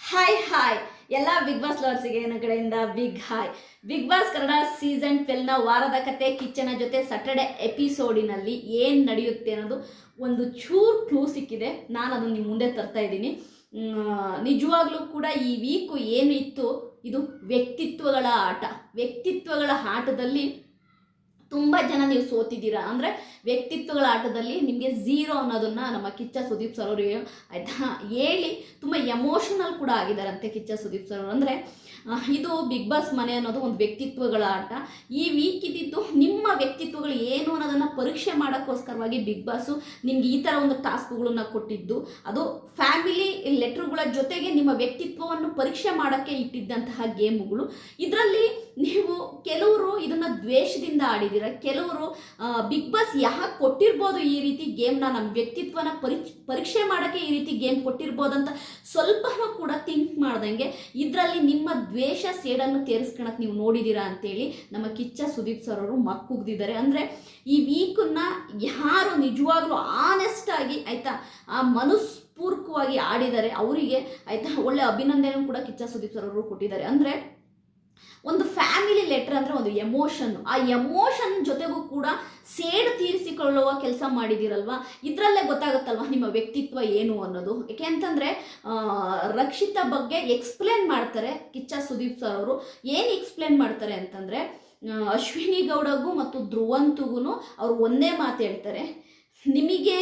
Hi hi ಎಲ್ಲ big boss ಲವರ್ಸಿಗೆ ನನ್ನ ಕಡೆಯಿಂದ big hi big boss Kannada season ಟ್ವೆಲ್ನ ವಾರದ ಕತೆ ಕಿಚ್ಚನ ಜೊತೆ ಸಟರ್ಡೆ ಎಪಿಸೋಡಿನಲ್ಲಿ ಏನು ನಡೆಯುತ್ತೆ ಅನ್ನೋದು ಒಂದು ಚೂರು ಕ್ಲೂ ಸಿಕ್ಕಿದೆ. ನಾನು ಅದನ್ನು ನಿಮ್ಮ ಮುಂದೆ ತರ್ತಾ ಇದ್ದೀನಿ. ನಿಜವಾಗ್ಲೂ ಕೂಡ ಈ ವೀಕು ಏನು ಇತ್ತು ಇದು ವ್ಯಕ್ತಿತ್ವಗಳ ಆಟ. ವ್ಯಕ್ತಿತ್ವಗಳ ಆಟದಲ್ಲಿ ತುಂಬ ಜನ ನೀವು ಸೋತಿದ್ದೀರಾ? ಅಂದರೆ ವ್ಯಕ್ತಿತ್ವಗಳ ಆಟದಲ್ಲಿ ನಿಮಗೆ ಝೀರೋ ಅನ್ನೋದನ್ನ ನಮ್ಮ ಕಿಚ್ಚ ಸುದೀಪ್ ಸರ್ ಅವರು ಆಯಿತಾ? ಹೇಳಿ, ತುಂಬ ಎಮೋಷನಲ್ ಕೂಡ ಆಗಿದ್ದಾರಂತೆ ಕಿಚ್ಚ ಸುದೀಪ್ ಸರ್ ಅವರು. ಅಂದರೆ ಇದು ಬಿಗ್ ಬಾಸ್ ಮನೆ ಅನ್ನೋದು ಒಂದು ವ್ಯಕ್ತಿತ್ವಗಳ ಆಟ. ಈ ವೀಕ್ ಇದ್ದಿದ್ದು ನಿಮ್ಮ ವ್ಯಕ್ತಿತ್ವಗಳು ಏನು ಅನ್ನೋದನ್ನು ಪರೀಕ್ಷೆ ಮಾಡೋಕ್ಕೋಸ್ಕರವಾಗಿ ಬಿಗ್ ಬಾಸು ನಿಮ್ಗೆ ಈ ಥರ ಒಂದು ಟಾಸ್ಕ್ಗಳನ್ನ ಕೊಟ್ಟಿದ್ದು. ಅದು ಫ್ಯಾಮಿಲಿ ಲೆಟ್ರುಗಳ ಜೊತೆಗೆ ನಿಮ್ಮ ವ್ಯಕ್ತಿತ್ವವನ್ನು ಪರೀಕ್ಷೆ ಮಾಡೋಕ್ಕೆ ಇಟ್ಟಿದ್ದಂತಹ ಗೇಮುಗಳು. ಇದರಲ್ಲಿ ನೀವು ಕೆಲವರು ಇದನ್ನು ದ್ವೇಷದಿಂದ ಆಡಿದ್ದೀರ? ಕೆಲವರು ಬಿಗ್ ಬಾಸ್ ಯಾಕೆ ಕೊಟ್ಟಿರ್ಬೋದು ಈ ರೀತಿ ಗೇಮ್ನ ನಮ್ಮ ವ್ಯಕ್ತಿತ್ವನ ಪರಿ ಪರೀಕ್ಷೆ ಮಾಡೋಕ್ಕೆ ಈ ರೀತಿ ಗೇಮ್ ಅಂತ ಸ್ವಲ್ಪನೂ ಕೂಡ ಥಿಂಕ್ ಮಾಡ್ದಂಗೆ ಇದರಲ್ಲಿ ನಿಮ್ಮ ದ್ವೇಷ ಸೇಡನ್ನು ತೇರಿಸ್ಕೊಳಕ್ಕೆ ನೀವು ನೋಡಿದ್ದೀರಾ ಅಂತೇಳಿ ನಮ್ಮ ಕಿಚ್ಚ ಸುದೀಪ್ ಸರ್ ಅವರು ಮಕ್ಕುಗ್ದಿದ್ದಾರೆ. ಅಂದರೆ ಈ ವೀಕನ್ನ ಯಾರು ನಿಜವಾಗ್ಲೂ ಆನೆಸ್ಟ್ ಆಗಿ ಆಯಿತಾ, ಆ ಮನಸ್ಪೂರ್ವಕವಾಗಿ ಆಡಿದ್ದಾರೆ. ಅವರಿಗೆ ಆಯಿತಾ ಒಳ್ಳೆ ಅಭಿನಂದನೆ ಕೂಡ ಕಿಚ್ಚ ಸುದೀಪ್ ಸರ್ ಅವರು ಕೊಟ್ಟಿದ್ದಾರೆ. ಅಂದರೆ ಒಂದು ಫ್ಯಾಮಿಲಿ ಲೆಟರ್ ಅಂದರೆ ಒಂದು ಎಮೋಷನ್ ಆ ಎಮೋಷನ್ ಜೊತೆಗೂ ಕೂಡ ಸೇಡ್ ತೀರಿಸಿಕೊಳ್ಳುವ ಕೆಲಸ ಮಾಡಿದಿರಲ್ವಾ ಇದರಲ್ಲೇ ಗೊತ್ತಾಗುತ್ತಲ್ವಾ ನಿಮ್ಮ ವ್ಯಕ್ತಿತ್ವ ಏನು ಅನ್ನೋದು? ಯಾಕೆ ಅಂತಂದರೆ ರಕ್ಷಿತ ಬಗ್ಗೆ ಎಕ್ಸ್ಪ್ಲೇನ್ ಮಾಡ್ತಾರೆ ಕಿಚ್ಚ ಸುದೀಪ್ ಸರ್ ಅವರು. ಏನು ಎಕ್ಸ್ಪ್ಲೇನ್ ಮಾಡ್ತಾರೆ ಅಂತಂದರೆ ಅಶ್ವಿನಿ ಗೌಡಗೂ ಮತ್ತು ಧ್ರುವಂತಿಗೂ ಅವರು ಒಂದೇ ಮಾತು ಹೇಳ್ತಾರೆ. ನಿಮಗೆ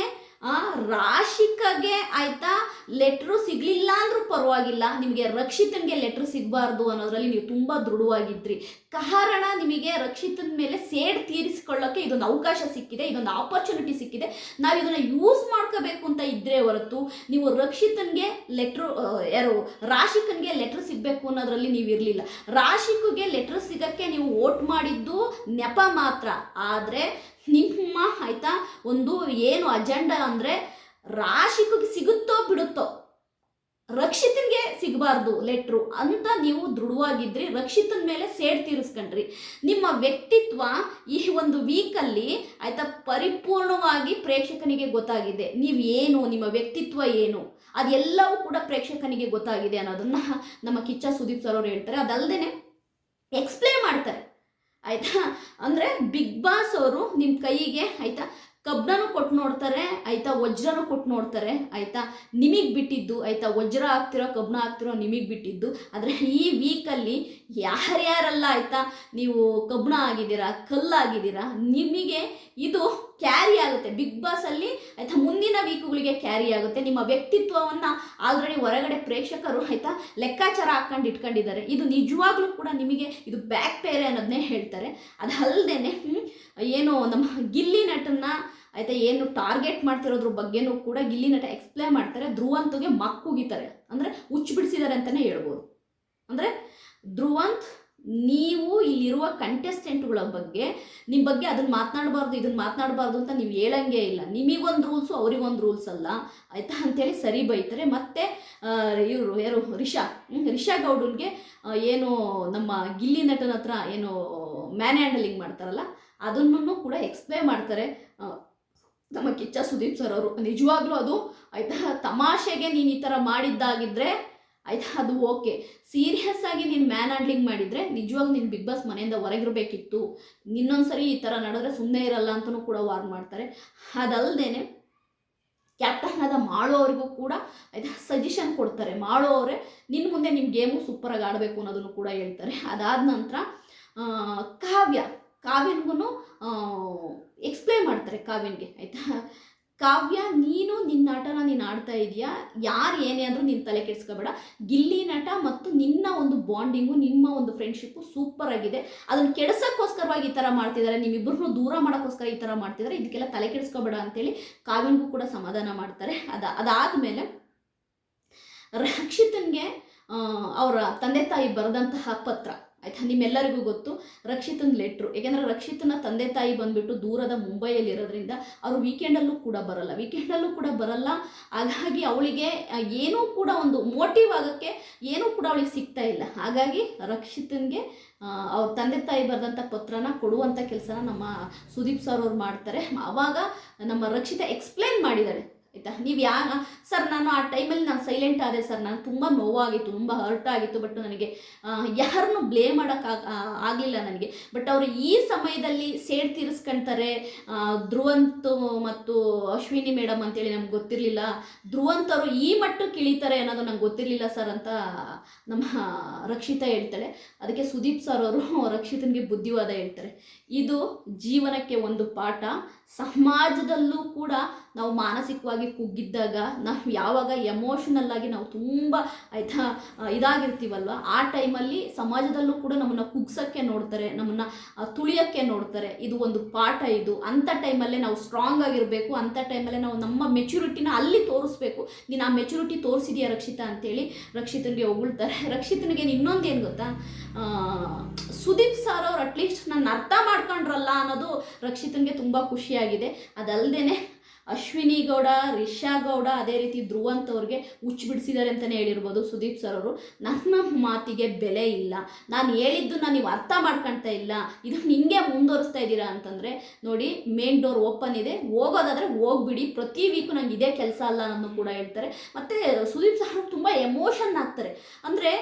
ರಾಶಿಕಗೆ ಆಯ್ತಾ ಲೆಟ್ರು ಸಿಗಲಿಲ್ಲ ಅಂದ್ರೂ ಪರವಾಗಿಲ್ಲ. ನಿಮಗೆ ರಕ್ಷಿತನ್ಗೆ ಲೆಟ್ರ್ ಸಿಗಬಾರ್ದು ಅನ್ನೋದ್ರಲ್ಲಿ ನೀವು ತುಂಬ ದೃಢವಾಗಿದ್ರಿ. ಕಾರಣ ನಿಮಗೆ ರಕ್ಷಿತನ ಮೇಲೆ ಸೇಡ್ ತೀರಿಸಿಕೊಳ್ಳೋಕ್ಕೆ ಇದೊಂದು ಅವಕಾಶ ಸಿಕ್ಕಿದೆ, ಇದೊಂದು ಆಪರ್ಚುನಿಟಿ ಸಿಕ್ಕಿದೆ. ನಾವು ಇದನ್ನು ಯೂಸ್ ಮಾಡ್ಕೋಬೇಕು ಅಂತ ಇದ್ದರೆ ಹೊರತು ನೀವು ರಕ್ಷಿತನ್ಗೆ ಲೆಟ್ರು ಯಾರು, ರಾಶಿಕನ್ಗೆ ಲೆಟ್ರ್ ಸಿಗಬೇಕು ಅನ್ನೋದ್ರಲ್ಲಿ ನೀವು ಇರಲಿಲ್ಲ. ರಾಶಿಕಗೆ ಲೆಟ್ರ್ ಸಿಗೋಕ್ಕೆ ನೀವು ವೋಟ್ ಮಾಡಿದ್ದು ನೆಪ ಮಾತ್ರ. ಆದರೆ ನಿಮ್ಮ, ಆಯ್ತಾ, ಒಂದು ಏನು ಅಜೆಂಡಾ ಅಂದರೆ ರಾಶಿಕಿಗೆ ಸಿಗುತ್ತೋ ಬಿಡುತ್ತೋ ರಕ್ಷಿತನ್ಗೆ ಸಿಗಬಾರ್ದು ಲೆಟ್ರು ಅಂತ ನೀವು ದೃಢವಾಗಿದ್ರಿ, ರಕ್ಷಿತನ ಮೇಲೆ ಸೇಡ್ ತೀರಿಸ್ಕೊಂಡ್ರಿ. ನಿಮ್ಮ ವ್ಯಕ್ತಿತ್ವ ಈ ಒಂದು ವೀಕಲ್ಲಿ ಆಯ್ತಾ ಪರಿಪೂರ್ಣವಾಗಿ ಪ್ರೇಕ್ಷಕನಿಗೆ ಗೊತ್ತಾಗಿದೆ. ನೀವು ಏನು, ನಿಮ್ಮ ವ್ಯಕ್ತಿತ್ವ ಏನು, ಅದೆಲ್ಲವೂ ಕೂಡ ಪ್ರೇಕ್ಷಕನಿಗೆ ಗೊತ್ತಾಗಿದೆ ಅನ್ನೋದನ್ನ ನಮ್ಮ ಕಿಚ್ಚ ಸುದೀಪ್ ಸರ್ ಅವರು ಹೇಳ್ತಾರೆ. ಅದಲ್ಲದೆ ಎಕ್ಸ್ಪ್ಲೇನ್ ಮಾಡ್ತಾರೆ. ಆಯಿತಾ? ಅಂದರೆ ಬಿಗ್ ಬಾಸ್ ಅವರು ನಿಮ್ಮ ಕೈಗೆ ಆಯಿತಾ ಕಬ್ಬನೂ ಕೊಟ್ಟು ನೋಡ್ತಾರೆ, ಆಯಿತಾ? ವಜ್ರನೂ ಕೊಟ್ಟು ನೋಡ್ತಾರೆ, ಆಯಿತಾ? ನಿಮಗೆ ಬಿಟ್ಟಿದ್ದು, ಆಯಿತಾ? ವಜ್ರ ಆಗ್ತಿರೋ ಕಬ್ಬನ ಆಗ್ತಿರೋ ನಿಮಗೆ ಬಿಟ್ಟಿದ್ದು. ಆದರೆ ಈ ವೀಕಲ್ಲಿ ಯಾರ್ಯಾರಲ್ಲ, ಆಯಿತಾ? ನೀವು ಕಬ್ಬಣ ಆಗಿದ್ದೀರಾ ಕಲ್ಲಾಗಿದ್ದೀರಾ ನಿಮಗೆ ಇದು ಕ್ಯಾರಿ ಆಗುತ್ತೆ. ಬಿಗ್ ಬಾಸಲ್ಲಿ ಆಯಿತಾ? ಮುಂದಿನ ವೀಕ್ಗಳಿಗೆ ಕ್ಯಾರಿ ಆಗುತ್ತೆ. ನಿಮ್ಮ ವ್ಯಕ್ತಿತ್ವವನ್ನು ಆಲ್ರೆಡಿ ಹೊರಗಡೆ ಪ್ರೇಕ್ಷಕರು, ಆಯಿತಾ? ಲೆಕ್ಕಾಚಾರ ಹಾಕ್ಕೊಂಡು ಇಟ್ಕೊಂಡಿದ್ದಾರೆ. ಇದು ನಿಜವಾಗ್ಲೂ ಕೂಡ ನಿಮಗೆ ಇದು ಬ್ಯಾಕ್ ಪೇರೆ ಅನ್ನೋದನ್ನೇ ಹೇಳ್ತಾರೆ. ಅದಲ್ಲದೆ ಏನು ನಮ್ಮ ಗಿಲ್ಲಿ ನಟನ್ನ ಆಯಿತಾ, ಏನು ಟಾರ್ಗೆಟ್ ಮಾಡ್ತಿರೋದ್ರ ಬಗ್ಗೆನೂ ಕೂಡ ಗಿಲ್ಲಿ ನಟ ಎಕ್ಸ್ಪ್ಲೇನ್ ಮಾಡ್ತಾರೆ. ಧ್ರುವಂತ್ಗೆ ಮಕ್ಕುಗಿತಾರೆ. ಅಂದರೆ ಹುಚ್ಚು ಬಿಡಿಸಿದ್ದಾರೆ ಅಂತಲೇ ಹೇಳ್ಬೋದು. ಅಂದರೆ ಧ್ರುವಂತ್, ನೀವು ಇಲ್ಲಿರುವ ಕಂಟೆಸ್ಟೆಂಟ್ಗಳ ಬಗ್ಗೆ ನಿಮ್ಮ ಬಗ್ಗೆ ಅದನ್ನು ಮಾತನಾಡಬಾರ್ದು ಇದನ್ನು ಮಾತನಾಡಬಾರ್ದು ಅಂತ ನೀವು ಹೇಳಂಗೇ ಇಲ್ಲ. ನಿಮಗೊಂದು ರೂಲ್ಸು ಅವ್ರಿಗೊಂದು ರೂಲ್ಸ್ ಅಲ್ಲ. ಆಯಿತಾ ಅಂಥೇಳಿ ಸರಿ ಬೈತಾರೆ. ಮತ್ತು ಇವರು ಯಾರು? ರಿಷಾ. ರಿಷಾ ಗೌಡನ್ಗೆ ಏನು ನಮ್ಮ ಗಿಲ್ಲಿ ನಟನ ಹತ್ರ ಏನು ಮ್ಯಾನ್ ಹ್ಯಾಂಡಲಿಂಗ್ ಮಾಡ್ತಾರಲ್ಲ ಅದನ್ನು ಕೂಡ ಎಕ್ಸ್ಪ್ಲೇನ್ ಮಾಡ್ತಾರೆ. ನಮ್ಮ ಕಿಚ್ಚ ಸುದೀಪ್ ಸರ್ ಅವರು. ನಿಜವಾಗ್ಲೂ ಅದು ಆಯಿತಾ? ತಮಾಷೆಗೆ ನೀನು ಈ ಥರ ಮಾಡಿದ್ದಾಗಿದ್ದರೆ ಆಯಿತಾ? ಅದು ಓಕೆ. ಸೀರಿಯಸ್ ಆಗಿ ನೀನು ಮ್ಯಾನ್ ಹ್ಯಾಂಡ್ಲಿಂಗ್ ಮಾಡಿದರೆ ನಿಜವಾಗ್ಲೂ ನೀನು ಬಿಗ್ ಬಾಸ್ ಮನೆಯಿಂದ ಹೊರಗಿರಬೇಕಿತ್ತು. ಇನ್ನೊಂದ್ಸರಿ ಈ ಥರ ನಡೆದ್ರೆ ಸುಮ್ಮನೆ ಇರಲ್ಲ ಅಂತಲೂ ಕೂಡ ವಾರ್ನ್ ಮಾಡ್ತಾರೆ. ಅದಲ್ದೇನೆ ಕ್ಯಾಪ್ಟನ್ ಆದ ಮಾಡೋವ್ರಿಗೂ ಕೂಡ ಆಯ್ತಾ ಸಜೆಷನ್ ಕೊಡ್ತಾರೆ. ಮಾಡೋವರೇ ನಿನ್ನ ಮುಂದೆ ನಿಮ್ಮ ಗೇಮು ಸೂಪರಾಗಿ ಆಡಬೇಕು ಅನ್ನೋದನ್ನು ಕೂಡ ಹೇಳ್ತಾರೆ. ಅದಾದ ನಂತರ ಕಾವ್ಯ. ಕಾವ್ಯನ್ಗೂ ಎಕ್ಸ್ಪ್ಲೇನ್ ಮಾಡ್ತಾರೆ ಕಾವ್ಯನ್ಗೆ, ಆಯಿತಾ? ಕಾವ್ಯ, ನೀನು ನಿನ್ನ ನಟನ ನೀನು ಆಡ್ತಾ ಇದೆಯಾ? ಯಾರು ಏನೇ ಅಂದರೂ ನೀನು ತಲೆ ಕೆಡಿಸ್ಕೋಬೇಡ. ಗಿಲ್ಲಿ ನಟ ಮತ್ತು ನಿನ್ನ ಒಂದು ಬಾಂಡಿಂಗು, ನಿಮ್ಮ ಒಂದು ಫ್ರೆಂಡ್ಶಿಪ್ಪು ಸೂಪರ್ ಆಗಿದೆ. ಅದನ್ನು ಕೆಡಿಸೋಕ್ಕೋಸ್ಕರವಾಗಿ ಈ ಥರ ಮಾಡ್ತಿದ್ದಾರೆ ನಿಮ್ಮಿಬ್ಬರನ್ನು ದೂರ ಮಾಡೋಕ್ಕೋಸ್ಕರ ಈ ಥರ ಮಾಡ್ತಿದ್ದಾರೆ ಇದಕ್ಕೆಲ್ಲ ತಲೆ ಕೆಡಿಸ್ಕೋಬೇಡ ಅಂತೇಳಿ ಕಾವ್ಯನಿಗೂ ಕೂಡ ಸಮಾಧಾನ ಮಾಡ್ತಾರೆ. ಅದ, ಅದಾದಮೇಲೆ ರಕ್ಷಿತನಿಗೆ ಅವರ ತಂದೆ ತಾಯಿ ಬರೆದಂತಹ ಪತ್ರ. ಆಯಿತಾ? ನಿಮ್ಮೆಲ್ಲರಿಗೂ ಗೊತ್ತು, ರಕ್ಷಿತನ ಲೆಟ್ರು ಯಾಕೆಂದ್ರೆ ರಕ್ಷಿತನ ತಂದೆ ತಾಯಿ ಬಂದುಬಿಟ್ಟು ದೂರದ ಮುಂಬೈಯಲ್ಲಿರೋದ್ರಿಂದ ಅವರು ವೀಕೆಂಡಲ್ಲೂ ಕೂಡ ಬರಲ್ಲ. ವೀಕೆಂಡಲ್ಲೂ ಕೂಡ ಬರಲ್ಲ. ಹಾಗಾಗಿ ಅವಳಿಗೆ ಏನೂ ಕೂಡ ಒಂದು ಮೋಟಿವ್ ಆಗೋಕ್ಕೆ ಏನೂ ಕೂಡ ಅವಳಿಗೆ ಸಿಗ್ತಾ ಇಲ್ಲ. ಹಾಗಾಗಿ ರಕ್ಷಿತನಿಗೆ ಅವ್ರ ತಂದೆ ತಾಯಿ ಬರೆದಂಥ ಪತ್ರನ ಕೊಡುವಂಥ ಕೆಲಸನ ನಮ್ಮ ಸುದೀಪ್ ಸರ್ ಅವ್ರು ಮಾಡ್ತಾರೆ. ಆವಾಗ ನಮ್ಮ ರಕ್ಷಿತ ಎಕ್ಸ್ಪ್ಲೇನ್ ಮಾಡಿದ್ದಾಳೆ. ಆಯಿತಾ? ನೀವು ಯಾ ಸರ್ ನಾನು ಆ ಟೈಮಲ್ಲಿ ನಾನು ಸೈಲೆಂಟ್ ಆದೆ ಸರ್. ನಾನು ತುಂಬ ನೋವಾಗಿತ್ತು ತುಂಬ ಹರ್ಟ್ ಆಗಿತ್ತು ಬಟ್ ನನಗೆ ಯಾರನ್ನು ಬ್ಲೇಮ್ ಮಾಡೋಕ್ಕಾಗ ಆಗಲಿಲ್ಲ ನನಗೆ. ಬಟ್ ಅವರು ಈ ಸಮಯದಲ್ಲಿ ಸೇಡ್ ತೀರಿಸ್ಕೊಂತಾರೆ ಆ, ಧ್ರುವಂತ್ ಮತ್ತು ಅಶ್ವಿನಿ ಮೇಡಮ್ ಅಂತೇಳಿ ನಮ್ಗೆ ಗೊತ್ತಿರಲಿಲ್ಲ. ಧ್ರುವಂತ್ ಅವರು ಈ ಮಟ್ಟಕ್ಕೆ ಇಳಿತಾರೆ ಅನ್ನೋದು ನಂಗೆ ಗೊತ್ತಿರಲಿಲ್ಲ ಸರ್ ಅಂತ ನಮ್ಮ ರಕ್ಷಿತಾ ಹೇಳ್ತಾಳೆ. ಅದಕ್ಕೆ ಸುದೀಪ್ ಸರ್ ಅವರು ರಕ್ಷಿತನಿಗೆ ಬುದ್ಧಿವಾದ ಹೇಳ್ತಾರೆ. ಇದು ಜೀವನಕ್ಕೆ ಒಂದು ಪಾಠ. ಸಮಾಜದಲ್ಲೂ ಕೂಡ ನಾವು ಮಾನಸಿಕವಾಗಿ ಕುಗ್ಗಿದ್ದಾಗ ನಾವು ಯಾವಾಗ ಎಮೋಷನಲ್ ಆಗಿ ನಾವು ತುಂಬ ಆಯಿತಾ ಇದಾಗಿರ್ತೀವಲ್ವ? ಆ ಟೈಮಲ್ಲಿ ಸಮಾಜದಲ್ಲೂ ಕೂಡ ನಮ್ಮನ್ನು ಕುಗ್ಸೋಕ್ಕೆ ನೋಡ್ತಾರೆ, ನಮ್ಮನ್ನು ತುಳಿಯೋಕ್ಕೆ ನೋಡ್ತಾರೆ. ಇದು ಒಂದು ಪಾಠ ಇದು. ಅಂಥ ಟೈಮಲ್ಲೇ ನಾವು ಸ್ಟ್ರಾಂಗ್ ಆಗಿರಬೇಕು ಅಂಥ ಟೈಮಲ್ಲೇ ನಾವು ನಮ್ಮ ಮೆಚುರಿಟಿನ ಅಲ್ಲಿ ತೋರಿಸ್ಬೇಕು. ನೀನು ಆ ಮೆಚುರಿಟಿ ತೋರಿಸಿದೀಯ ರಕ್ಷಿತಾ ಅಂತೇಳಿ ರಕ್ಷಿತನಿಗೆ ಹೊಗಳ್ತಾರೆ. ರಕ್ಷಿತನಿಗೆ ಇನ್ನೊಂದು ಏನು ಗೊತ್ತಾ ಸುದೀಪ್ ಸರ್ ಅವ್ರು ಅಟ್ಲೀಸ್ಟ್ ನನ್ನ ಅರ್ಥ ಮಾಡ್ಕೊಂಡ್ರಲ್ಲ ಅನ್ನೋದು ರಕ್ಷಿತನಿಗೆ ತುಂಬ ಖುಷಿಯಾಗಿದೆ. ಅದಲ್ಲದೆ ಅಶ್ವಿನಿ ಗೌಡ, ರಿಷಾ ಗೌಡ ಅದೇ ರೀತಿ ಧ್ರುವಂತ್ ಅವ್ರಿಗೆ ಹುಚ್ಚು ಬಿಡಿಸಿದ್ದಾರೆ ಅಂತಲೇ ಹೇಳಿರ್ಬೋದು ಸುದೀಪ್ ಸರ್ ಅವರು. ನನ್ನ ಮಾತಿಗೆ ಬೆಲೆ ಇಲ್ಲ. ನಾನು ಹೇಳಿದ್ದು ನಾನು ನೀವು ಅರ್ಥ ಮಾಡ್ಕೊಳ್ತಾ ಇಲ್ಲ. ಇದು ಹಿಂಗೆ ಮುಂದುವರಿಸ್ತಾ ಇದ್ದೀರಾ ಅಂತಂದರೆ, ನೋಡಿ ಮೇನ್ ಡೋರ್ ಓಪನ್ ಇದೆ. ಹೋಗೋದಾದರೆ ಹೋಗ್ಬಿಡಿ. ಪ್ರತಿ ವೀಕು ನಂಗೆ ಇದೇ ಕೆಲಸ ಅಲ್ಲ ಅನ್ನೋದು ಕೂಡ ಹೇಳ್ತಾರೆ. ಮತ್ತು ಸುದೀಪ್ ಸರ್ ತುಂಬ ಎಮೋಷನ್ ಆಗ್ತಾರೆ. ಅಂದರೆ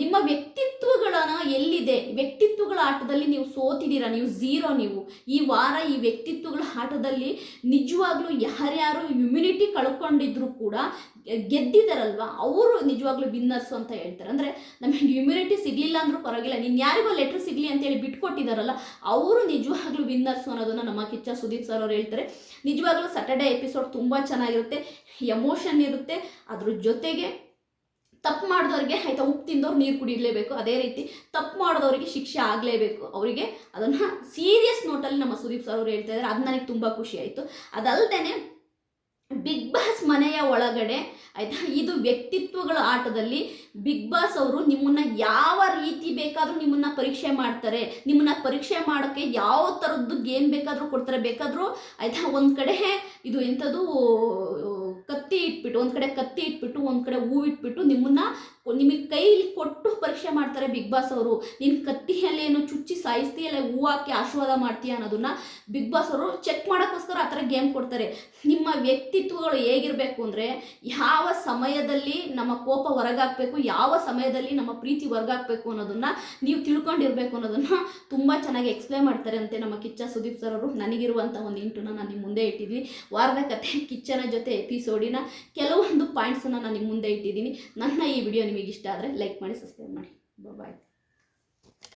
ನಿಮ್ಮ ವ್ಯಕ್ತಿತ್ವಗಳನ್ನ ಎಲ್ಲಿದೆ? ವ್ಯಕ್ತಿತ್ವಗಳ ಆಟದಲ್ಲಿ ನೀವು ಸೋತಿದ್ದೀರಾ? ನೀವು ಝೀರೋ ನೀವು. ಈ ವಾರ ಈ ವ್ಯಕ್ತಿತ್ವಗಳ ಆಟದಲ್ಲಿ ನಿಜವಾಗ್ಲೂ ಯಾರ್ಯಾರು ಇಮ್ಯುನಿಟಿ ಕಳ್ಕೊಂಡಿದ್ರು ಕೂಡ ಗೆದ್ದಿದ್ದಾರಲ್ವ ಅವರು ನಿಜವಾಗ್ಲೂ ವಿನ್ನರ್ಸ್ ಅಂತ ಹೇಳ್ತಾರೆ. ಅಂದರೆ ನಮಗೆ ಇಮ್ಯುನಿಟಿ ಸಿಗಲಿಲ್ಲ ಅಂದ್ರೂ ಪರವಾಗಿಲ್ಲ. ನೀನು ಯಾರಿಗೋ ಲೆಟ್ರ್ ಸಿಗಲಿ ಅಂತೇಳಿ ಬಿಟ್ಕೊಟ್ಟಿದ್ದಾರಲ್ಲ ಅವರು ನಿಜವಾಗ್ಲೂ ವಿನ್ನರ್ಸ್ ಅನ್ನೋದನ್ನು ನಮ್ಮ ಕಿಚ್ಚ ಸುದೀಪ್ ಸರ್ ಅವ್ರು ಹೇಳ್ತಾರೆ. ನಿಜವಾಗ್ಲೂ ಸ್ಯಾಟರ್ಡೇ ಎಪಿಸೋಡ್ ತುಂಬ ಚೆನ್ನಾಗಿರುತ್ತೆ. ಎಮೋಷನ್ ಇರುತ್ತೆ. ಅದ್ರ ಜೊತೆಗೆ ತಪ್ಪು ಮಾಡಿದವ್ರಿಗೆ ಆಯಿತಾ, ಉಪ್ಪು ತಿಂದವ್ರು ನೀರು ಕುಡಿಯಲೇಬೇಕು ಅದೇ ರೀತಿ ತಪ್ಪು ಮಾಡಿದವರಿಗೆ ಶಿಕ್ಷೆ ಆಗಲೇಬೇಕು. ಅವರಿಗೆ ಅದನ್ನು ಸೀರಿಯಸ್ ನೋಟಲ್ಲಿ ನಮ್ಮ ಸುದೀಪ್ ಸರ್ ಅವರು ಹೇಳ್ತಾ ಇದ್ದಾರೆ ಅದು ನನಗೆ ತುಂಬ ಖುಷಿ ಆಯಿತು. ಅದಲ್ಲದೆ ಬಿಗ್ ಬಾಸ್ ಮನೆಯ ಒಳಗಡೆ ಆಯಿತಾ, ಇದು ವ್ಯಕ್ತಿತ್ವಗಳ ಆಟದಲ್ಲಿ ಬಿಗ್ ಬಾಸ್ ಅವರು ನಿಮ್ಮನ್ನ ಯಾವ ರೀತಿ ಬೇಕಾದರೂ ನಿಮ್ಮನ್ನ ಪರೀಕ್ಷೆ ಮಾಡ್ತಾರೆ. ನಿಮ್ಮನ್ನ ಪರೀಕ್ಷೆ ಮಾಡೋಕ್ಕೆ ಯಾವ ಥರದ್ದು ಗೇಮ್ ಬೇಕಾದರೂ ಕೊಡ್ತಾರೆ. ಬೇಕಾದರೂ ಆಯಿತಾ ಒಂದು ಕಡೆ ಇದು ಎಂಥದ್ದು ಕತ್ತಿ ಇಟ್ಬಿಟ್ಟು ಒಂದು ಕಡೆ ಕತ್ತಿ ಇಟ್ಬಿಟ್ಟು ಒಂದು ಕಡೆ ಹೂ ಇಟ್ಬಿಟ್ಟು ನಿಮ್ಮನ್ನ ನಿಮಗೆ ಕೈಲಿ ಕೊಟ್ಟು ಪರೀಕ್ಷೆ ಮಾಡ್ತಾರೆ ಬಿಗ್ ಬಾಸ್ ಅವರು. ನಿನ್ನ ಕತ್ತಿಯಲ್ಲಿ ಏನು ಚುಚ್ಚಿ ಸಾಯಿಸ್ತೀಯಲ್ಲ ಹೂ ಹಾಕಿ ಆಶೀರ್ವಾದ ಮಾಡ್ತೀಯ ಅನ್ನೋದನ್ನ ಬಿಗ್ ಬಾಸ್ ಅವರು ಚೆಕ್ ಮಾಡೋಕ್ಕೋಸ್ಕರ ಆ ಥರ ಗೇಮ್ ಕೊಡ್ತಾರೆ. ನಿಮ್ಮ ವ್ಯಕ್ತಿತ್ವಗಳು ಹೇಗಿರಬೇಕು ಅಂದರೆ, ಯಾವ ಸಮಯದಲ್ಲಿ ನಮ್ಮ ಕೋಪ ಹೊರಗಾಕಬೇಕು ಯಾವ ಸಮಯದಲ್ಲಿ ನಮ್ಮ ಪ್ರೀತಿ ಹೊರಗಾಕಬೇಕು ಅನ್ನೋದನ್ನ ನೀವು ತಿಳ್ಕೊಂಡಿರಬೇಕು ಅನ್ನೋದನ್ನ ತುಂಬ ಚೆನ್ನಾಗಿ ಎಕ್ಸ್ಪ್ಲೈನ್ ಮಾಡ್ತಾರೆ ಅಂತೆ ನಮ್ಮ ಕಿಚ್ಚ ಸುದೀಪ್ ಸರ್ ಅವರು. ನನಗಿರುವಂಥ ಒಂದು ಇಂಟುನ ನಾನು ನಿಮ್ಮ ಮುಂದೆ ಇಟ್ಟಿದ್ದೀನಿ. ವಾರದ ಕತೆ ಕಿಚ್ಚನ ಜೊತೆ ಎಪಿಸೋಡಿನ ಕೆಲವೊಂದು ಪಾಯಿಂಟ್ಸನ್ನು ನಾನು ನಿಮ್ಮ ಮುಂದೆ ಇಟ್ಟಿದ್ದೀನಿ. ನನ್ನ ಈ ವಿಡಿಯೋ ನಿಮಗೆ ಇಷ್ಟ ಆದರೆ ಲೈಕ್ ಮಾಡಿ ಸಬ್ಸ್ಕ್ರೈಬ್ ಮಾಡಿ. ಬಾಯ್